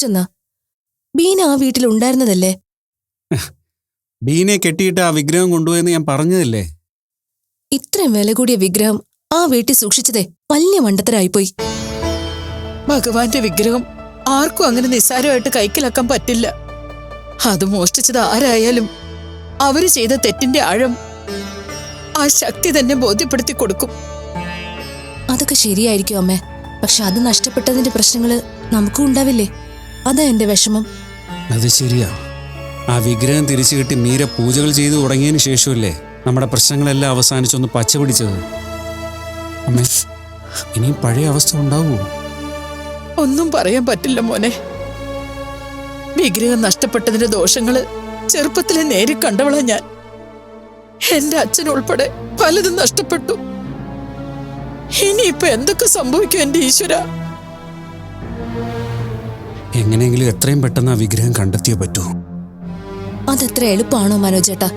ഇതെങ്ങനെ ബീന ആ വീട്ടിൽ ഉണ്ടായിരുന്നതല്ലേ? ബീനെ കെട്ടിയിട്ട് ആ വിഗ്രഹം കൊണ്ടുപോയെന്ന് ഞാൻ പറഞ്ഞതല്ലേ? ഇത്രയും വില കൂടിയ വിഗ്രഹം ആ വീട്ടിൽ സൂക്ഷിച്ചതേ വലിയ മണ്ടത്തരായിപ്പോയി. ഭഗവാന്റെ വിഗ്രഹം ആർക്കും അങ്ങനെ നിസ്സാരമായിട്ട് കൈക്കലാക്കാൻ പറ്റില്ല. അത് മോഷ്ടിച്ചത് ആരായാലും അവർ ചെയ്ത തെറ്റിന്റെ ആഴം ആ ശക്തി തന്നെ ബോധ്യപ്പെടുത്തി കൊടുക്കും. അതൊക്കെ ശരിയായിരിക്കും അമ്മേ. പക്ഷെ അത് നഷ്ടപ്പെട്ടതിന്റെ പ്രശ്നങ്ങൾ നമുക്കും ഉണ്ടാവില്ലേ? അതാ എന്റെ വിഷമം. അത് ശരിയാ. ആ വിഗ്രഹം തിരിച്ചു കിട്ടി മീര പൂജകൾ ചെയ്തു തുടങ്ങിയതിനു ശേഷമല്ലേ നമ്മുടെ പ്രശ്നങ്ങളെല്ലാം അവസാനിച്ചൊന്ന് പച്ച പിടിച്ചത്? അമ്മേ ഇനിയും പഴയ അവസ്ഥ ഉണ്ടാവുമോ? ഒന്നും പറയാൻ പറ്റില്ല മോനെ. വിഗ്രഹം നഷ്ടപ്പെട്ടതിന്റെ ദോഷങ്ങൾ ചെറുപ്പത്തിലെ നേരി കണ്ടവളാ ഞാൻ. എന്റെ അച്ഛൻ ഉൾപ്പെടെ പലതും നഷ്ടപ്പെട്ടു. ഇനിയിപ്പൊ എന്തൊക്കെ സംഭവിക്കും എന്റെ ഈശ്വര? എങ്ങനെയെങ്കിലും എത്രയും പെട്ടെന്ന് ആ വിഗ്രഹം കണ്ടെത്തിയേ പറ്റൂ. അതത്ര എളുപ്പമാണോ മനോജേട്ടാ?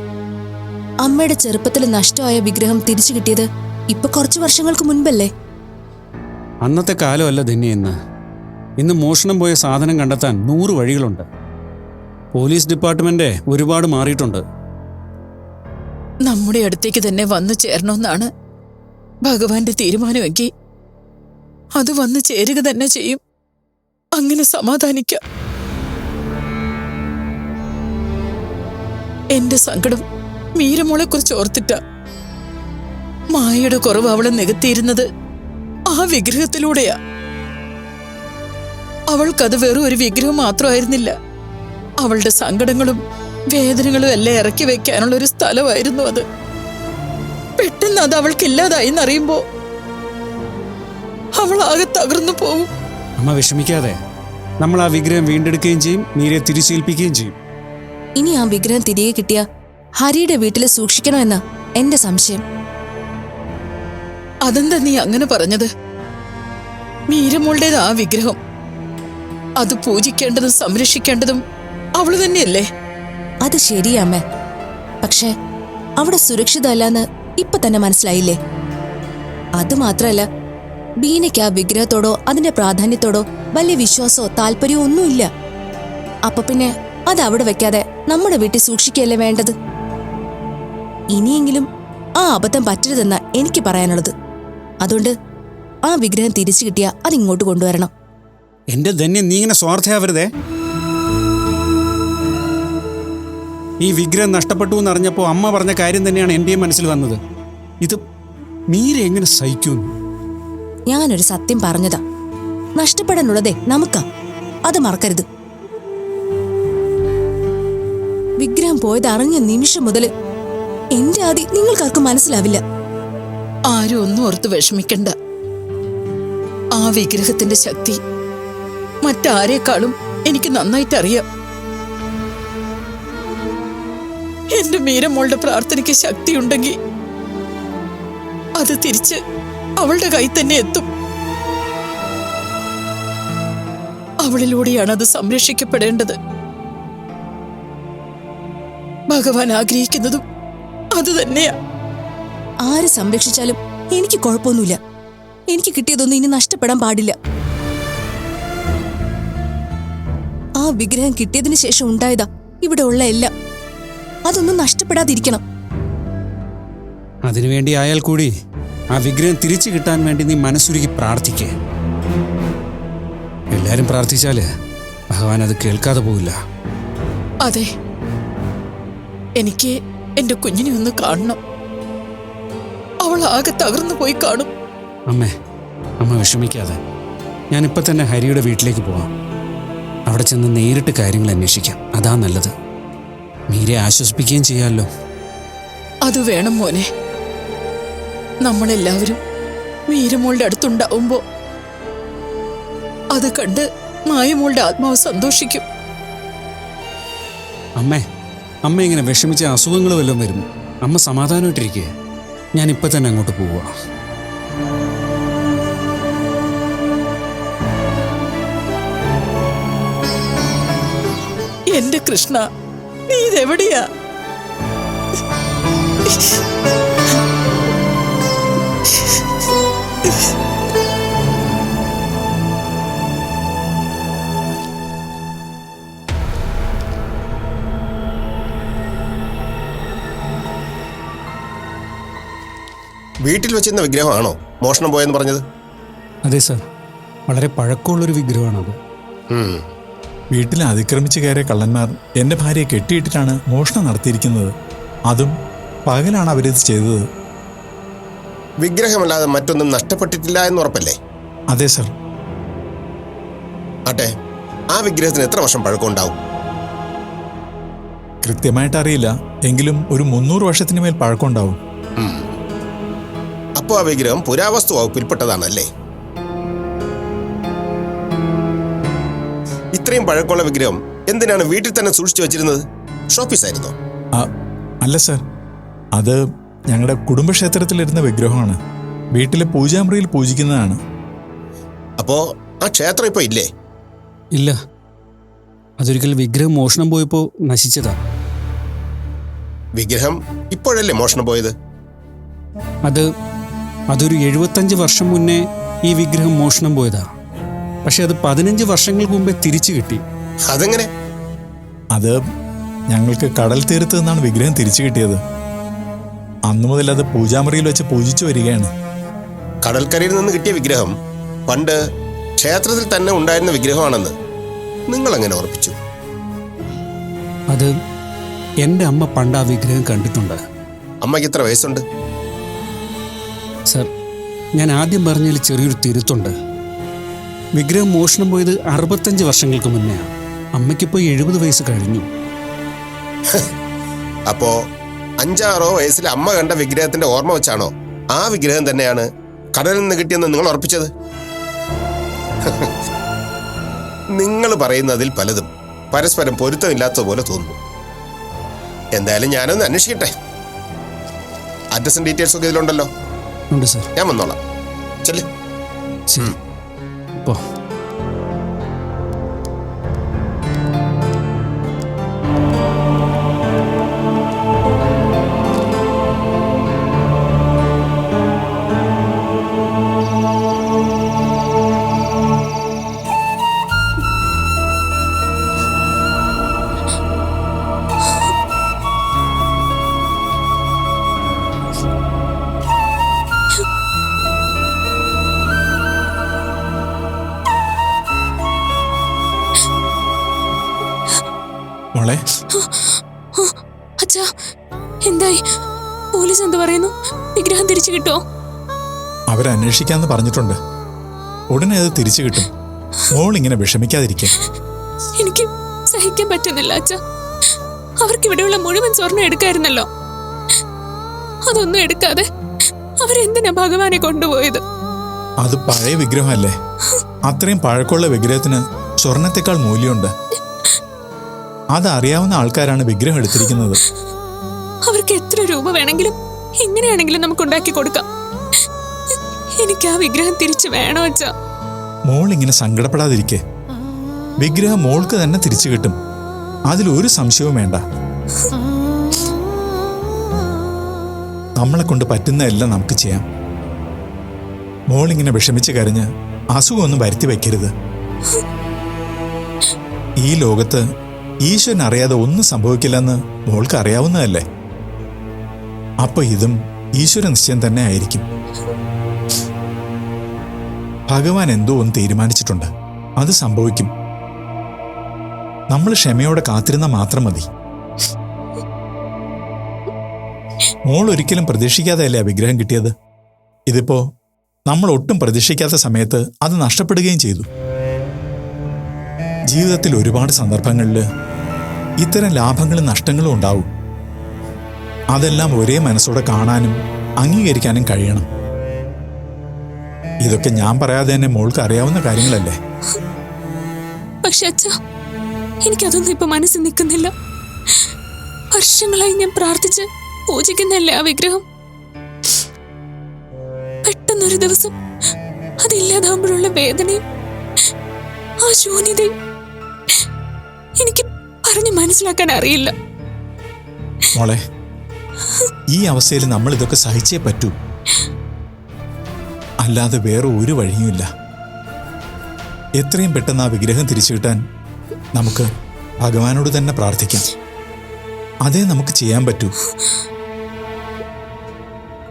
അമ്മയുടെ ചെറുപ്പത്തിൽ നഷ്ടമായ വിഗ്രഹം തിരിച്ചു കിട്ടിയത് ഇപ്പൊ കുറച്ചു വർഷങ്ങൾക്ക് മുൻപല്ലേ? അന്നത്തെ കാലമല്ല ധന്യ ഇന്ന്. ഇന്ന് മോഷണം പോയ സാധനം കണ്ടെത്താൻ നൂറ് വഴികളുണ്ട്. പോലീസ് ഡിപ്പാർട്ട്മെന്റ് ഒരുപാട് മാറിയിട്ടുണ്ട്. നമ്മുടെ അടുത്തേക്ക് തന്നെ വന്നു ചേരണമെന്നാണ് ഭഗവാന്റെ തീരുമാനമെങ്കിൽ അത് വന്നു ചേരുക തന്നെ ചെയ്യും. അങ്ങനെ സമാധാനിക്ക. എന്റെ സങ്കടം മീരമോളെ കുറിച്ച് ഓർത്തിട്ട. മായയുടെ കുറവ് അവളെ നികത്തിയിരുന്നത് ആ വിഗ്രഹത്തിലൂടെയാ. അവൾക്കത് വെറും ഒരു വിഗ്രഹം മാത്രമായിരുന്നില്ല. അവളുടെ സങ്കടങ്ങളും വേദനകളും എല്ലാം ഇറക്കി വെക്കാനുള്ള ഒരു സ്ഥലമായിരുന്നു അത്. പെട്ടെന്ന് അത് അവൾക്കില്ലാതായി എന്നറിയുമ്പോ അവൾ ആകെ തകർന്നു പോവും. അമ്മ വിഷമിക്കാതെ നമ്മൾ ആ വിഗ്രഹം വീണ്ടെടുക്കുകയും ചെയ്യും മീരയെ തിരിച്ചേൽപ്പിക്കുകയും ചെയ്യും. ഇനി ആ വിഗ്രഹം തിരികെ കിട്ടിയ ഹരിയുടെ വീട്ടിൽ സൂക്ഷിക്കണമെന്ന എന്റെ സംശയം. അതെന്താ നീ അങ്ങനെ പറഞ്ഞത്? മീരമോളുടേത് ആ വിഗ്രഹം? അത് പൂജിക്കേണ്ടതും സംരക്ഷിക്കേണ്ടതും അവൾ തന്നെയല്ലേ? അത് ശരിയമ്മേ പക്ഷേ അവിടെ സുരക്ഷിതമല്ലെന്ന് ഇപ്പൊ തന്നെ മനസ്സിലായില്ലേ? അത് മാത്രല്ല ബീനയ്ക്ക് ആ വിഗ്രഹത്തോടോ അതിന്റെ പ്രാധാന്യത്തോടോ വലിയ വിശ്വാസമോ താല്പര്യമോ ഒന്നുമില്ല. അപ്പൊ പിന്നെ അത് അവിടെ വെക്കാതെ നമ്മുടെ വീട്ടിൽ സൂക്ഷിക്കുകയല്ലേ വേണ്ടത്? ഇനിയെങ്കിലും ആ അബദ്ധം പറ്റരുതെന്ന എനിക്ക് പറയാനുള്ളത്. അതുകൊണ്ട് ആ വിഗ്രഹം തിരിച്ചു കിട്ടിയ അതിങ്ങോട്ട് കൊണ്ടുവരണം. എന്റെ ധന്യം നീ ഇങ്ങനെ സ്വാർത്ഥയാവരുതേ? ഈ വിഗ്രഹം നഷ്ടപ്പെട്ടു എന്നറിഞ്ഞപ്പോൾ അമ്മ പറഞ്ഞ കാര്യം തന്നെയാണ് എന്റെയും മനസ്സിൽ വന്നത്. ഇത് മീര എങ്ങനെ സഹിക്കുന്നു ഞാനൊരു സത്യം പറഞ്ഞതാ. നഷ്ടപ്പെടാനുള്ളതേ നമുക്കാ. അത് മറക്കരുത്. വിഗ്രഹം പോയത് അറിഞ്ഞ നിമിഷം മുതൽ എന്റെ ആദി നിങ്ങൾക്കാർക്കും മനസ്സിലാവില്ല. ആരും ഒന്നും ഓർത്ത് വിഷമിക്കണ്ട. ആ വിഗ്രഹത്തിന്റെ ശക്തി മറ്റാരേക്കാളും എനിക്ക് നന്നായിട്ട് അറിയാം എന്റെ മീരമോളുടെ പ്രാർത്ഥനയ്ക്ക് ശക്തിയുണ്ടെങ്കിൽ അത് തിരിച്ച് അവളുടെ കൈ തന്നെ എത്തും. അവളിലൂടെയാണ് അത് സംരക്ഷിക്കപ്പെടേണ്ടത്. ഭഗവാൻ ആഗ്രഹിക്കുന്നതും അത് തന്നെയാ. ആര് സംരക്ഷിച്ചാലും എനിക്ക് കുഴപ്പമൊന്നുമില്ല. എനിക്ക് കിട്ടിയതൊന്നും ഇനി നഷ്ടപ്പെടാൻ പാടില്ല. ആ വിഗ്രഹം കിട്ടിയതിനു ശേഷം ഉണ്ടായതാ ഇവിടെ ഉള്ള എല്ലാം. അതൊന്നും നഷ്ടപ്പെടാതിരിക്കണം. അതിനുവേണ്ടി ആയാൽ കൂടി ആ വിഗ്രഹം തിരിച്ചു കിട്ടാൻ വേണ്ടി നീ മനസ്സുരുക്കി പ്രാർത്ഥിക്കേ. എല്ലാരും പ്രാർത്ഥിച്ചാൽ ഭഗവാൻ അത് കേൾക്കാതെ പോവില്ല. അതെ. എനിക്ക് എന്റെ കുഞ്ഞിനെ ഒന്ന് കാണണം. അവൾ ആകെ തകർന്നു പോയി കാണും. അമ്മേ അമ്മ വിഷമിക്കാതെ. ഞാനിപ്പ തന്നെ ഹരിയുടെ വീട്ടിലേക്ക് പോവാം. അവിടെ ചെന്ന് നേരിട്ട് കാര്യങ്ങൾ അന്വേഷിക്കാം. അതാ നല്ലത്. മീരെ ആശ്വസിപ്പിക്കുകയും ചെയ്യാമല്ലോ അത് വേണം മോനെ. നമ്മളെല്ലാവരും മീരമോളുടെ അടുത്തുണ്ടാവുമ്പോ അത് കണ്ട് മായമോളുടെ ആത്മാവ് സന്തോഷിക്കും. അമ്മേ അമ്മ ഇങ്ങനെ വിഷമിച്ച അസുഖങ്ങൾ വല്ലതും വരും. അമ്മ സമാധാനമായിട്ടിരിക്കുക ഞാൻ ഇപ്പൊ തന്നെ അങ്ങോട്ട് പോവുക എന്റെ കൃഷ്ണ നീ ഇതെവിടെയാ? വീട്ടിൽ വെച്ചിരുന്ന വിഗ്രഹമാണോ മോഷണം പോയെന്ന് പറഞ്ഞത്? അതെ സർ. വളരെ പഴക്കമുള്ളൊരു വിഗ്രഹമാണത്. വീട്ടിൽ അതിക്രമിച്ചു കയറിയ കള്ളന്മാർ എന്റെ ഭാര്യയെ കെട്ടിയിട്ടിട്ടാണ് മോഷണം നടത്തിയിരിക്കുന്നത്. അതും പകലാണ് അവരിത് ചെയ്തത്. വിഗ്രഹമല്ലാതെ മറ്റൊന്നും നഷ്ടപ്പെട്ടിട്ടില്ല എന്ന് ഉറപ്പല്ലേ? അതെ സർ. ആട്ടെ ആ വിഗ്രഹത്തിന് എത്ര വർഷം പഴക്കം ഉണ്ടാവും കൃത്യമായിട്ട് അറിയില്ല എങ്കിലും ഒരു മുന്നൂറ് വർഷത്തിന് മേൽ പഴക്കമുണ്ടാവും. അപ്പോൾ ആ വിഗ്രഹം പുരാവസ്തു വകുപ്പിൽപ്പെട്ടതാണല്ലേ? ഇത്രയും പഴക്കമുള്ള വിഗ്രഹം എന്തിനാണ് വീട്ടിൽ തന്നെ സൂക്ഷിച്ചു വെച്ചിരുന്നത്? ഷോപ്പീസായിരുന്നോ ആ, അല്ല സർ. അത് ഞങ്ങളുടെ കുടുംബക്ഷേത്രത്തിലിരുന്ന വിഗ്രഹമാണ്. വീട്ടിലെ പൂജാമുറിയിൽ പൂജിക്കുന്നതാണ്. അപ്പോ ആ ക്ഷേത്രം ഇപ്പൊ ഇല്ലേ? ഇല്ല. അതൊരിക്കൽ വിഗ്രഹം മോഷണം പോയപ്പോ നശിച്ചതാ. വിഗ്രഹം ഇപ്പോഴല്ലേ മോഷണം പോയത്? അത് അതൊരു എഴുപത്തഞ്ച് വർഷം മുന്നേ ഈ വിഗ്രഹം മോഷണം പോയതാ. പക്ഷെ അത് പതിനഞ്ച് വർഷങ്ങൾക്ക് മുമ്പേ തിരിച്ചു കിട്ടി. അതെങ്ങനെ? അത് ഞങ്ങൾക്ക് കടൽ തീരത്ത് നിന്നാണ് വിഗ്രഹം തിരിച്ചു കിട്ടിയത്. അന്നു മുതൽ അത് പൂജാമുറിയിൽ വെച്ച് പൂജിച്ചു വരികയാണ്. കടൽക്കരയിൽ നിന്ന് കിട്ടിയ വിഗ്രഹം പണ്ട് ക്ഷേത്രത്തിൽ തന്നെ ഉണ്ടായിരുന്ന വിഗ്രഹമാണെന്ന് നിങ്ങൾ അങ്ങനെ ഓർപ്പിച്ചു? അത് എന്റെ അമ്മ പണ്ട് ആ വിഗ്രഹം കണ്ടിട്ടുണ്ട്. അമ്മയ്ക്ക് എത്ര വയസ്സുണ്ട്? ഞാൻ ആദ്യം പറഞ്ഞതിൽ ചെറിയൊരു തിരുത്തുണ്ട്. വിഗ്രഹം മോഷണം പോയത് അറുപത്തഞ്ച് വർഷങ്ങൾക്ക് മുന്നെയാണ് അമ്മയ്ക്കിപ്പോൾ എഴുപത് വയസ്സ് കഴിഞ്ഞു. അപ്പോ അഞ്ചാറോ വയസ്സിൽ അമ്മ കണ്ട വിഗ്രഹത്തിന്റെ ഓർമ്മ വെച്ചാണോ? ആ വിഗ്രഹം തന്നെയാണ് കടലിൽ നിന്ന് കിട്ടിയെന്ന് നിങ്ങൾ ഉറപ്പിച്ചത്? നിങ്ങൾ പറയുന്നതിൽ പലതും പരസ്പരം പൊരുത്തമില്ലാത്തതുപോലെ തോന്നുന്നു. എന്തായാലും ഞാനൊന്ന് അന്വേഷിക്കട്ടെ? അഡ്രസ്സും ഡീറ്റെയിൽസും ഒക്കെ ഇതിലുണ്ടല്ലോ. ഉണ്ട് സാർ. ഞാൻ വന്നോളാം. ചെല്ലേ. ശരി. പോ. മോളെ. അച്ഛാ എന്തായി? പോലീസ് എന്ത് പറയുന്നു? വിഗ്രഹം തിരിച്ചു കിട്ടോ അവരന്വേഷിക്കാന്ന് പറഞ്ഞിട്ടുണ്ട്. ഉടനെ അത് തിരിച്ചു കിട്ടും. മോൾ ഇങ്ങനെ വിഷമിക്കാതിരിക്കെ. എനിക്ക് സഹിക്കാൻ പറ്റുന്നില്ല അച്ഛാ. അവർക്ക് ഇവിടെയുള്ള മുഴുവൻ സ്വർണം എടുക്കായിരുന്നല്ലോ. അതൊന്നും എടുക്കാതെ അവരെന്തിനാ ഭഗവാനെ കൊണ്ടുപോയത്? അത് പഴയ വിഗ്രഹമല്ലേ. അത്രയും പഴക്കമുള്ള വിഗ്രഹത്തിന് സ്വർണത്തെക്കാൾ മൂല്യമുണ്ട്. അതറിയാവുന്ന ആൾക്കാരാണ് വിഗ്രഹം എടുത്തിരിക്കുന്നത്. അവർക്ക് എത്ര രൂപ വേണമെങ്കിലും എങ്ങനെയാണെങ്കിലും നമുക്ക് ഉണ്ടാക്കി കൊടുക്കാം. എനിക്ക് ആ വിഗ്രഹം തിരിച്ചു വേണോ അച്ഛാ? മോൾ ഇങ്ങനെ സങ്കടപ്പെടാതിരിക്കെ. വിഗ്രഹം മോൾക്ക് തന്നെ തിരിച്ചു കിട്ടും. അതിൽ ഒരു സംശയവും വേണ്ട. നമ്മളെ കൊണ്ട് പറ്റുന്ന എല്ലാം നമുക്ക് ചെയ്യാം. മോൾ ഇങ്ങനെ വിഷമിച്ച് കരഞ്ഞ് അസുഖമൊന്നും വരുത്തി വയ്ക്കരുത് ഈ ലോകത്ത് ഈശ്വരൻ അറിയാതെ ഒന്നും സംഭവിക്കില്ലെന്ന് മോൾക്ക് അറിയാവുന്നതല്ലേ അപ്പൊ ഇതും ഈശ്വര നിശ്ചയം തന്നെ ആയിരിക്കും. ഭഗവാൻ എന്തോ ഒന്ന് തീരുമാനിച്ചിട്ടുണ്ട്. അത് സംഭവിക്കും. നമ്മൾ ക്ഷമയോടെ കാത്തിരുന്ന മാത്രം മതി. മോൾ ഒരിക്കലും പ്രതീക്ഷിക്കാതെയല്ലേ വിഗ്രഹം കിട്ടിയത്? ഇതിപ്പോ നമ്മൾ ഒട്ടും പ്രതീക്ഷിക്കാത്ത സമയത്ത് അത് നഷ്ടപ്പെടുകയും ചെയ്തു. ജീവിതത്തിൽ ഒരുപാട് സന്ദർഭങ്ങളിൽ ഇത്തരം ലാഭങ്ങളും നഷ്ടങ്ങളും ഉണ്ടാവും. അതെല്ലാം ഒരേ മനസ്സോടെ കാണാനും അംഗീകരിക്കാനും കഴിയണം. ഇതൊക്കെ ഞാൻ പറയാതെ തന്നെ മോൾക്ക് അറിയാവുന്ന കാര്യങ്ങളല്ലേ? പക്ഷെ അച്ഛ എനിക്കതൊന്നും ഇപ്പൊ മനസ്സിൽ നിൽക്കുന്നില്ല. വർഷങ്ങളായി ഞാൻ പ്രാർത്ഥിച്ച് പൂജിക്കുന്നല്ലേ ആ വിഗ്രഹം പെട്ടെന്നൊരു ദിവസം അതില്ലാതാകുമ്പോഴുള്ള വേദനയും ആ ശൂന്യതയും എനിക്ക് പറഞ്ഞു മനസ്സിലാക്കാൻ അറിയില്ല. മോളെ ഈ അവസ്ഥയിൽ നമ്മൾ ഇതൊക്കെ സഹിച്ചേ പറ്റൂ. അല്ലാതെ വേറെ ഒരു വഴിയുമില്ല എത്രയും പെട്ടെന്ന് ആ വിഗ്രഹം തിരിച്ചു കിട്ടാൻ നമുക്ക് ഭഗവാനോട് തന്നെ പ്രാർത്ഥിക്കാം. അതേ നമുക്ക് ചെയ്യാൻ പറ്റൂ.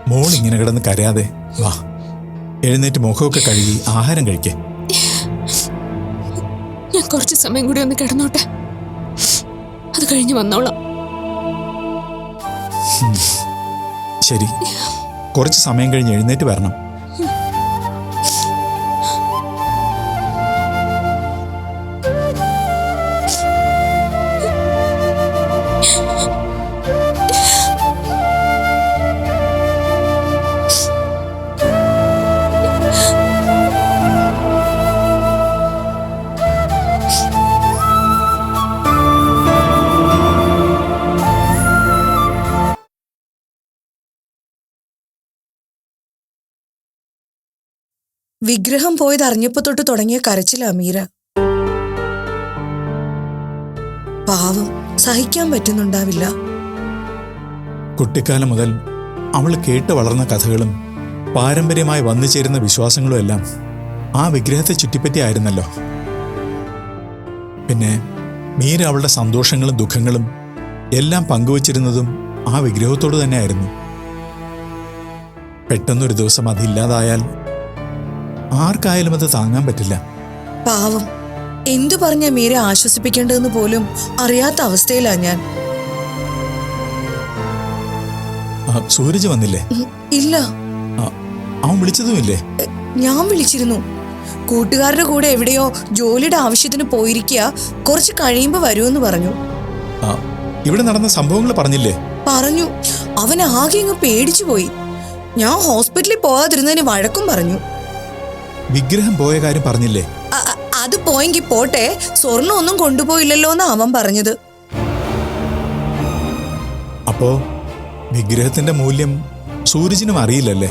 മോൾ ഇങ്ങനെ കിടന്ന് കരയാതെ വാ എഴുന്നേറ്റ് മുഖമൊക്കെ കഴുകി ആഹാരം കഴിക്കേ. കുറച്ച് സമയം കൂടി ഒന്ന് കിടന്നോട്ടെ. അത് കഴിഞ്ഞ് വന്നോളാം. ശരി. കുറച്ച് സമയം കഴിഞ്ഞ് എഴുന്നേറ്റ് വരണം. വിഗ്രഹം പോയത് അറിഞ്ഞപ്പോ തൊട്ട് തുടങ്ങിയ കരച്ചിലാ മീര പാവം സഹിക്കാൻ പറ്റുന്നുണ്ടാവില്ല. കുട്ടിക്കാലം മുതൽ അവൾ കേട്ട് വളർന്ന കഥകളും പാരമ്പര്യമായി വന്നു ചേരുന്ന വിശ്വാസങ്ങളും എല്ലാം ആ വിഗ്രഹത്തെ ചുറ്റിപ്പറ്റി ചുറ്റിപ്പറ്റിയായിരുന്നല്ലോ പിന്നെ മീര അവളുടെ സന്തോഷങ്ങളും ദുഃഖങ്ങളും എല്ലാം പങ്കുവച്ചിരുന്നതും ആ വിഗ്രഹത്തോട് തന്നെയായിരുന്നു. പെട്ടെന്നൊരു ദിവസം അതില്ലാതായാൽ ആർക്കായാലും അത് താങ്ങാൻ പറ്റില്ല. പാവം. എന്തു പറഞ്ഞ മീര ആശ്വസിപ്പിക്കേണ്ടതെന്ന് പോലും അറിയാത്ത അവസ്ഥയിലാ ഞാൻ. സൂരജ് വന്നില്ലേ? ഇല്ല. അവൻ വിളിച്ചതുമില്ലേ? ഞാൻ വിളിച്ചിരുന്നു. കൂട്ടുകാരുടെ കൂടെ എവിടെയോ ജോലിയുടെ ആവശ്യത്തിന് പോയിരിക്കുക കുറച്ച് കഴിയുമ്പോ വരുമെന്ന് പറഞ്ഞു. ഇവിടെ നടന്ന സംഭവങ്ങൾ പറഞ്ഞില്ലേ? പറഞ്ഞു. അവൻ ആകെ അങ്ങ് പേടിച്ചു പോയി ഞാൻ ഹോസ്പിറ്റലിൽ പോകാതിരുന്നതിന് വഴക്കും പറഞ്ഞു. വിഗ്രഹം പോയ കാര്യം പറഞ്ഞില്ലേ? അത് പോയെങ്കിൽ പോട്ടെ. സ്വർണം ഒന്നും കൊണ്ടുപോയില്ലല്ലോ എന്ന് അവൻ പറഞ്ഞത്. അപ്പോ വിഗ്രഹത്തിന്റെ മൂല്യം സൂരജിനും അറിയില്ലല്ലേ?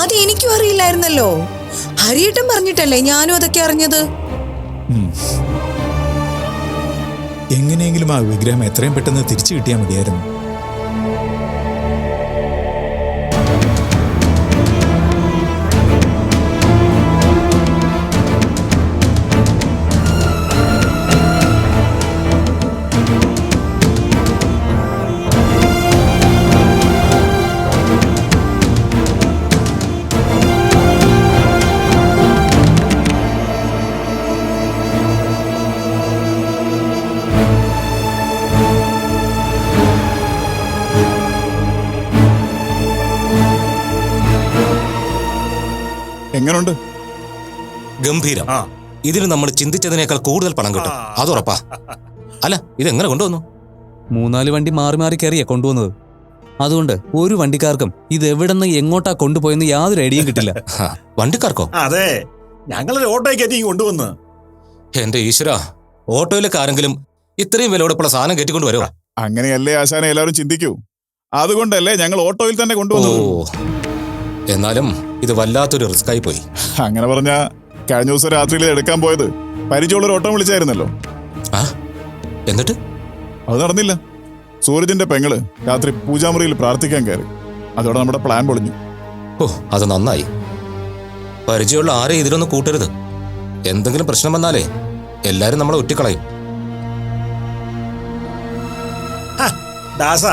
അത് എനിക്കും അറിയില്ലായിരുന്നല്ലോ. ഹരിയേട്ടൻ പറഞ്ഞിട്ടല്ലേ ഞാനും അതൊക്കെ അറിഞ്ഞത്? എങ്ങനെയെങ്കിലും ആ വിഗ്രഹം എത്രയും പെട്ടെന്ന് തിരിച്ചു കിട്ടിയാൽ മതിയായിരുന്നു. എങ്ങനുണ്ട്? ഗംഭീരം. ഇതിന് നമ്മൾ ചിന്തിച്ചതിനേക്കാൾ കൂടുതൽ പണം കിട്ടും. അതുറപ്പാ അല്ല ഇതെങ്ങനെ കൊണ്ടുവന്നു? മൂന്നാൽ വണ്ടി മാറി മാറി കയറിയാ കൊണ്ടുവന്നത്. അതുകൊണ്ട് ഒരു വണ്ടിക്കാർക്കും ഇത് എവിടെന്ന് എങ്ങോട്ടാ കൊണ്ടുപോയെന്ന് യാതൊരു ഐഡിയയും കിട്ടില്ല. വണ്ടിക്കാർക്കോ? അതെ. ഞങ്ങളൊരു ഓട്ടോയ്ക്ക് കയറ്റി കൊണ്ടുവന്ന്. എന്റെ ഈശ്വര ഓട്ടോയിലേക്ക് ആരെങ്കിലും ഇത്രയും വിലയോടെപ്പുള്ള സാധനം കയറ്റിക്കൊണ്ട് വരുമോ അങ്ങനെയല്ലേ ആശാനെ എല്ലാവരും ചിന്തിക്കൂ. അതുകൊണ്ടല്ലേ ഞങ്ങൾ ഓട്ടോയിൽ തന്നെ കൊണ്ടുപോകുന്നു കൊണ്ടുവന്നത് എന്നാലും ഇത് വല്ലാത്തൊരു റിസ്ക് ആയി പോയി. അങ്ങനെ പറഞ്ഞ കഴിഞ്ഞ ദിവസം രാത്രിയിൽ എടുക്കാൻ പോയത് പരിചയമുള്ള ഒരു ഓട്ടം വിളിച്ചായിരുന്നല്ലോ. ആ? എന്നിട്ട്? അത് നടന്നില്ല. സൂരജിന്റെ പെങ്ങൾ രാത്രി പൂജാമുറിയിൽ പ്രാർത്ഥിക്കാൻ കയറി. അതോടെ നമ്മുടെ പ്ലാൻ പൊളിഞ്ഞു. ഓ അത് നന്നായി. പരിചയമുള്ള ആരെ ഇതിലൊന്നും കൂട്ടരുത്. എന്തെങ്കിലും പ്രശ്നം വന്നാലേ എല്ലാരും നമ്മളെ ഒറ്റിക്കളയും. ദാസ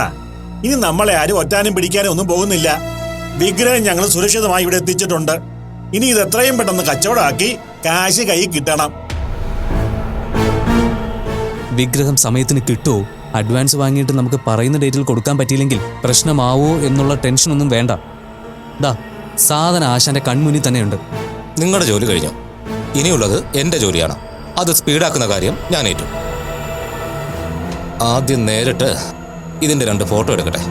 ഇനി നമ്മളെ ആരും ഒറ്റാനും പിടിക്കാനും ഒന്നും പോകുന്നില്ല. വിഗ്രഹം ഞങ്ങൾ സുരക്ഷിതമായി ഇവിടെ എത്തിച്ചിട്ടുണ്ട്. ഇനി ഇത് എത്രയും പെട്ടെന്ന് കച്ചവടമാക്കി കാശ് കൈ കിട്ടണം. വിഗ്രഹം സമയത്തിന് കിട്ടുമോ അഡ്വാൻസ് വാങ്ങിയിട്ട് നമുക്ക് പറയുന്ന ഡേറ്റിൽ കൊടുക്കാൻ പറ്റിയില്ലെങ്കിൽ പ്രശ്നമാവോ എന്നുള്ള ടെൻഷനൊന്നും വേണ്ട. ദാ സാധന ആശാന്റെ കൺമുന്നിൽ തന്നെയുണ്ട്. നിങ്ങളുടെ ജോലി കഴിഞ്ഞു? ഇനിയുള്ളത് എന്റെ ജോലിയാണ്. അത് സ്പീഡാക്കുന്ന കാര്യം ഞാൻ ഏറ്റു. ആദ്യം നേരിട്ട് ഇതിന്റെ രണ്ട് ഫോട്ടോ എടുക്കട്ടെ.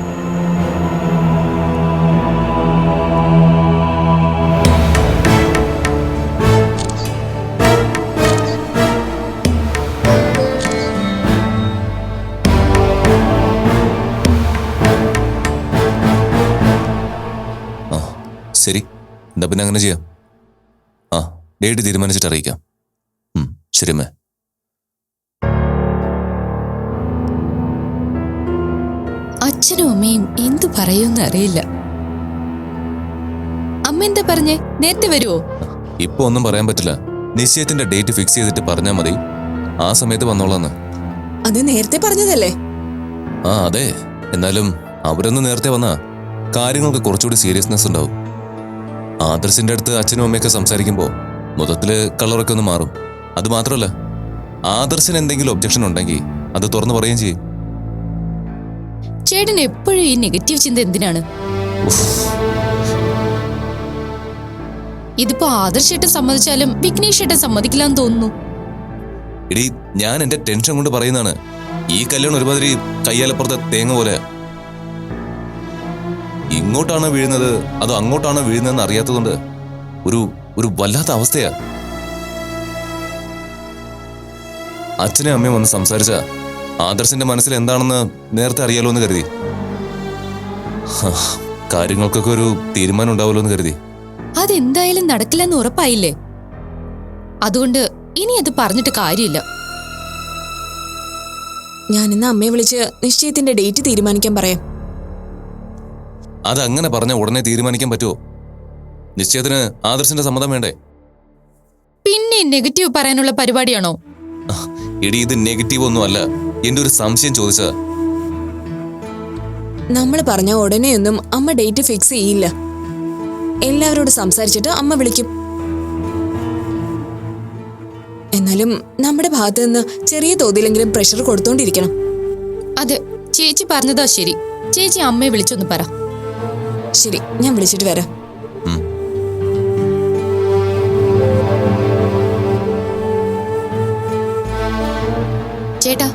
ശരി. എന്താ പിന്നെ അങ്ങനെ ചെയ്യാം? ആ ഡേറ്റ് തീരുമാനിച്ചിട്ട് അറിയിക്കാം. ശരി അമ്മേ. അച്ഛനും അമ്മയും എന്തു പറയുമെന്ന് അറിയില്ല. അമ്മ എന്താ പറഞ്ഞേ? നേരത്തെ വരുമോ ഇപ്പൊ ഒന്നും പറയാൻ പറ്റില്ല. നിശ്ചയത്തിന്റെ ഡേറ്റ് ഫിക്സ് ചെയ്തിട്ട് പറഞ്ഞാൽ മതി. ആ സമയത്ത് വന്നോളാന്ന്. അത് നേരത്തെ പറഞ്ഞതല്ലേ? ആ അതെ. എന്നാലും അവരൊന്ന് നേരത്തെ വന്നാ കാര്യങ്ങൾക്ക് കുറച്ചുകൂടി സീരിയസ്നെസ് ഉണ്ടാവും ആദർശിന്റെ അടുത്ത് അച്ഛനും അമ്മയൊക്കെ സംസാരിക്കുമ്പോൾ മൊത്തത്തിൽ കളറൊക്കെ ഒന്ന് മാറും. അത് മാത്രമല്ല ആദർശൻ എന്തെങ്കിലും ഒബ്ജക്ഷൻ ഉണ്ടെങ്കിൽ അത് തുറന്നു പറയുകയും ചെയ്യും. ചേട്ടൻ എപ്പോഴും ഈ നെഗറ്റീവ് ചിന്ത എന്തിനാണ്? ഇതിപ്പോ ആദർശേട്ടൻ സമ്മതിച്ചാലും വിഘ്നേഷ് ഏട്ടൻ സമ്മതിക്കില്ലെന്ന് തോന്നുന്നു. എടീ ഞാൻ എന്റെ ടെൻഷൻ കൊണ്ട് പറയുന്നതാണ് ഈ കല്യാണം ഒരുമാതിരി കയ്യാലപ്പുറത്തെ തേങ്ങ പോലെ ഇങ്ങോട്ടാണോ വീഴുന്നത്? അതോ അങ്ങോട്ടാണോ വീഴുന്നതെന്ന് അറിയാത്തതുകൊണ്ട് ഒരു ഒരു വല്ലാത്ത അവസ്ഥയാ. അച്ഛനെ അമ്മയും വന്ന് സംസാരിച്ച ആദർശിന്റെ മനസ്സിൽ എന്താണെന്ന് നേരത്തെ അറിയാലോ എന്ന് കരുതി. കാര്യങ്ങൾക്കൊക്കെ ഒരു തീരുമാനം ഉണ്ടാവുമല്ലോ എന്ന് കരുതി. അതെന്തായാലും നടക്കില്ലെന്ന് ഉറപ്പായില്ലേ? അതുകൊണ്ട് ഇനി അത് പറഞ്ഞിട്ട് കാര്യമില്ല. ഞാൻ ഇന്ന് അമ്മയെ വിളിച്ച് നിശ്ചയത്തിന്റെ ഡേറ്റ് തീരുമാനിക്കാൻ പറയാം. അതങ്ങനെ പറഞ്ഞ ഉടനെ തീരുമാനിക്കാൻ പറ്റുമോ നിശ്ചയത്തിന് ആദർശിന്റെ സമ്മതം വേണ്ടേ? പിന്നെ നെഗറ്റീവ് പറയാനുള്ള പരിപാടിയാണോ? എടി ഇത് നെഗറ്റീവ് ഒന്നും അല്ല. എന്റെ ഒരു സംശയം ചോദിച്ചതാ നമ്മൾ പറഞ്ഞ ഉടനെയൊന്നും അമ്മ ഡേറ്റ് ഫിക്സ് ചെയ്യില്ല. എല്ലാവരോടും സംസാരിച്ചിട്ട് അമ്മ വിളിക്കും. എന്നാലും നമ്മുടെ ഭാഗത്ത് നിന്ന് ചെറിയ തോതിലെങ്കിലും പ്രഷർ കൊടുത്തോണ്ടിരിക്കണം. അതെ ചേച്ചി പറഞ്ഞതാ ശരി. ചേച്ചി അമ്മയെ വിളിച്ചൊന്ന് പറ. ശരി ഞാൻ വിളിച്ചിട്ട് വരാം. ചേട്ടാ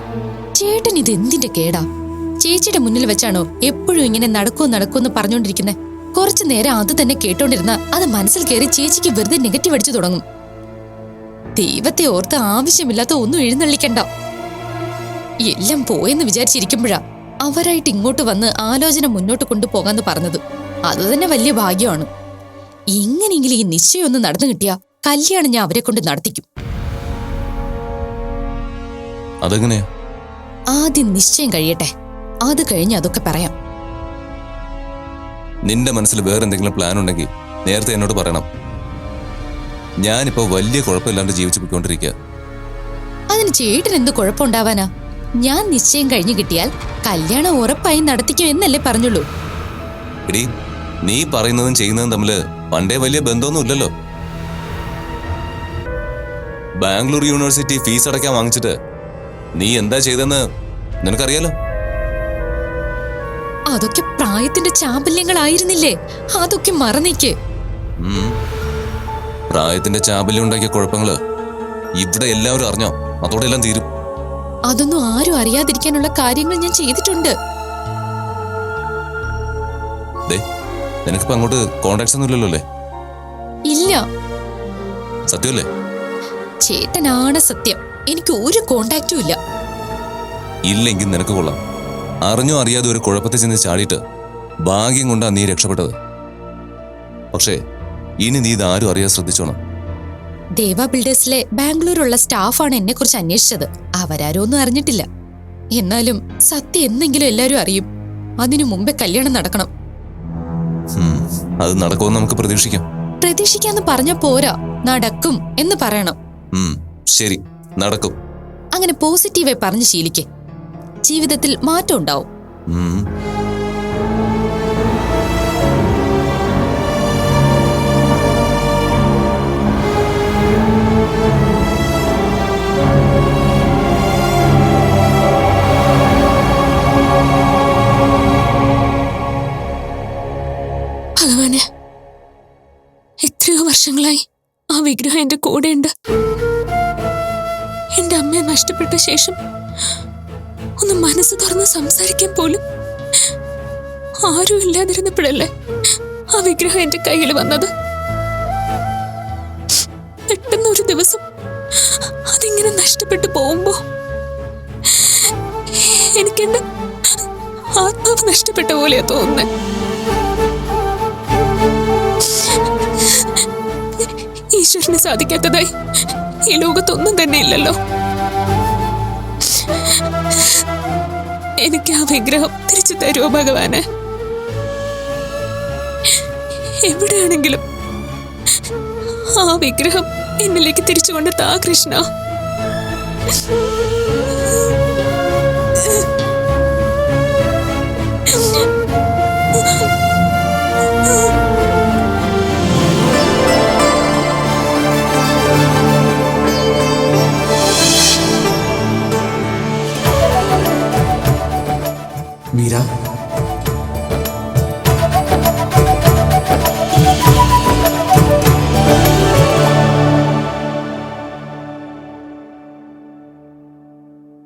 ചേട്ടൻ ഇത് എന്തിന്റെ കേടാ? ചേച്ചിയുടെ മുന്നിൽ വെച്ചാണോ എപ്പോഴും ഇങ്ങനെ നടക്കൂ നടക്കൂ എന്ന് പറഞ്ഞുകൊണ്ടിരിക്കുന്നത് കുറച്ചു നേരം അത് തന്നെ കേട്ടോണ്ടിരുന്ന അത് മനസ്സിൽ കയറി ചേച്ചിക്ക് വെറുതെ നെഗറ്റീവ് അടിച്ചു തുടങ്ങും. ദൈവത്തെ ഓർത്ത് ആവശ്യമില്ലാത്ത ഒന്നും എഴുന്നള്ളിക്കണ്ട. എല്ലാം പോയെന്ന് വിചാരിച്ചിരിക്കുമ്പോഴാ അവരായിട്ട് ഇങ്ങോട്ട് വന്ന് ആലോചന മുന്നോട്ട് കൊണ്ടുപോകാന്ന് പറഞ്ഞത്. അത് തന്നെ വലിയ ഭാഗ്യമാണ്. എങ്ങനെയെങ്കിലും ഈ നിശ്ചയം ഒന്ന് നടന്നു കിട്ടിയാ കല്യാണം ഞാൻ അവരെ കൊണ്ട് നടത്തിക്കും. അതെങ്ങനെയാ? ആദ്യം നിശ്ചയം കഴിയട്ടെ. അത് കഴിഞ്ഞ് അതൊക്കെ പറയാം. നിന്റെ മനസ്സിൽ വേറെ എന്തെങ്കിലും പ്ലാൻ ഉണ്ടെങ്കിൽ നേരത്തെ എന്നോട് പറയണം. ഞാനിപ്പോ വലിയ കുഴപ്പമില്ലാണ്ട് ജീവിച്ചു പോയിക്കൊണ്ടിരിക്കുക അതിന് ചേട്ടൻ എന്ത് കുഴപ്പമുണ്ടാവാനാ? ഞാൻ നിശ്ചയം കഴിഞ്ഞു കിട്ടിയാൽ കല്യാണം ഉറപ്പായി നടത്തിക്കും എന്നല്ലേ പറഞ്ഞുള്ളൂ. എടി നീ പറയുന്നതും ചെയ്യുന്നതും തമ്മിൽ പണ്ടേ വലിയ ബന്ധമൊന്നും ഇല്ലല്ലോ. ബാംഗ്ലൂർ യൂണിവേഴ്സിറ്റി ഫീസ് അടയ്ക്കാൻ വാങ്ങിച്ചിട്ട് നീ എന്താ ചെയ്തെന്ന് നിനക്കറിയാലോ? അതൊക്കെ പ്രായത്തിന്റെ ചാബല്യങ്ങളായിരുന്നില്ലേ? അതൊക്കെ മറന്നേക്ക്. പ്രായത്തിന്റെ ചാബല്യം ഉണ്ടാക്കിയ കുഴപ്പങ്ങൾ ഇവിടെ എല്ലാവരും അറിഞ്ഞോ? അതോടെ എല്ലാം തീരും. അതൊന്നും ആരും അറിയാതിരിക്കാനുള്ള കാര്യങ്ങൾ ഞാൻ ചെയ്തിട്ടുണ്ട്. നിനക്കിപ്പോ അങ്ങോട്ട് കോണ്ടാക്ട്സ് ഒന്നും ഇല്ലല്ലോ അല്ലേ? ഇല്ല. സത്യമല്ലേ? ചേട്ടനാണ് സത്യം. എനിക്ക് ഒരു കോണ്ടാക്റ്റും ഇല്ല. ഇല്ലെങ്കിൽ നിനക്ക് കൊള്ളാം. അറിഞ്ഞോ അറിയാതെ ഒരു കുഴപ്പത്തിൽ ചെന്ന് ചാടിയിട്ട് ഭാഗ്യം കൊണ്ടാ നീ രക്ഷപ്പെട്ടത്. പക്ഷേ ഇനി നീ ഇതാരും അറിയാതെ ശ്രദ്ധിച്ചോണം. ദേവ ബിൽഡേഴ്സിലെ ബാംഗ്ലൂരുള്ള സ്റ്റാഫാണ് എന്നെ കുറിച്ച് അന്വേഷിച്ചത്. അവരാരോ ഒന്നും അറിഞ്ഞിട്ടില്ല. എന്നാലും സത്യം എന്നെങ്കിലും എല്ലാവരും അറിയും. അതിനു മുമ്പേ കല്യാണം നടക്കണം. അത് നടക്കുമെന്ന് നമുക്ക് പ്രതീക്ഷിക്കാം. പ്രതീക്ഷിക്കാന്ന് പറഞ്ഞ പോരാ. നടക്കും എന്ന് പറയണം. ശരി. നടക്കും. അങ്ങനെ പോസിറ്റീവായി പറഞ്ഞ് ശീലിക്കേ. ജീവിതത്തിൽ മാറ്റം ഉണ്ടാവും. എത്രയോ വർഷങ്ങളായി ആ വിഗ്രഹം എന്റെ കൂടെയുണ്ട്. എന്റെ അമ്മയെ നഷ്ടപ്പെട്ട ശേഷം ഒന്ന് മനസ്സ് തുറന്ന് സംസാരിക്കാൻ പോലും ആരും ഇല്ലാതിരുന്നപ്പോഴല്ലേ ആ വിഗ്രഹം എന്റെ കയ്യിൽ വന്നത്? പെട്ടെന്ന് ഒരു ദിവസം അതിങ്ങനെ നഷ്ടപ്പെട്ടു പോകുമ്പോ എനിക്കെന്റെ ആത്മാവ് നഷ്ടപ്പെട്ട പോലെയാ തോന്നുന്നത് ഈശ്വരന് സാധിക്കാത്തതായി ഈ ലോകത്തൊന്നും തന്നെ ഇല്ലല്ലോ. എനിക്ക് ആ വിഗ്രഹം തിരിച്ചു തരുമോ ഭഗവാന്? എവിടെയാണെങ്കിലും ആ വിഗ്രഹം എന്നിലേക്ക് തിരിച്ചു കൊണ്ടെത്താ കൃഷ്ണ.